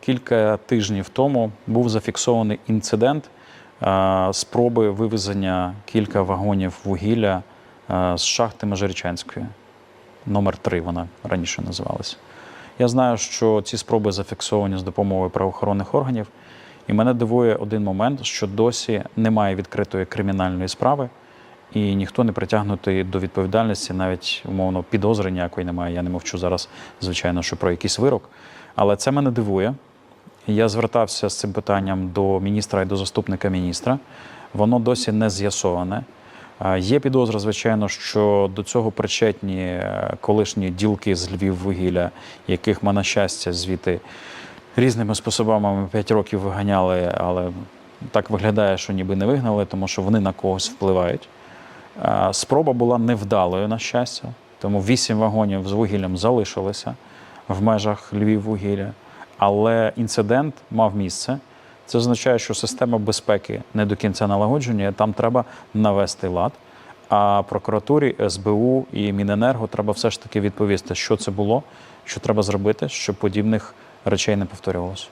Кілька тижнів тому був зафіксований інцидент е, спроби вивезення кілька вагонів вугілля е, з шахти Межирічанської. Номер 3 вона раніше називалася. Я знаю, що ці спроби зафіксовані з допомогою правоохоронних органів. І мене дивує один момент, що досі немає відкритої кримінальної справи, і ніхто не притягнутий до відповідальності, навіть умовно підозри ніякої немає. Я не мовчу зараз, звичайно, що про якийсь вирок. Але це мене дивує. Я звертався з цим питанням до міністра і до заступника міністра. Воно досі не з'ясоване. Е, Є підозра, звичайно, що до цього причетні е, колишні ділки з Львіввугілля, яких ми, на щастя, звідти різними способами 5 років виганяли, але так виглядає, що ніби не вигнали, тому що вони на когось впливають. Е, Спроба була невдалою, на щастя, тому 8 вагонів з вугіллям залишилися в межах Львіввугілля. Але інцидент мав місце. Це означає, що система безпеки не до кінця налагоджена, там треба навести лад. А прокуратурі, СБУ і Міненерго треба все ж таки відповісти, що це було, що треба зробити, щоб подібних речей не повторювалося.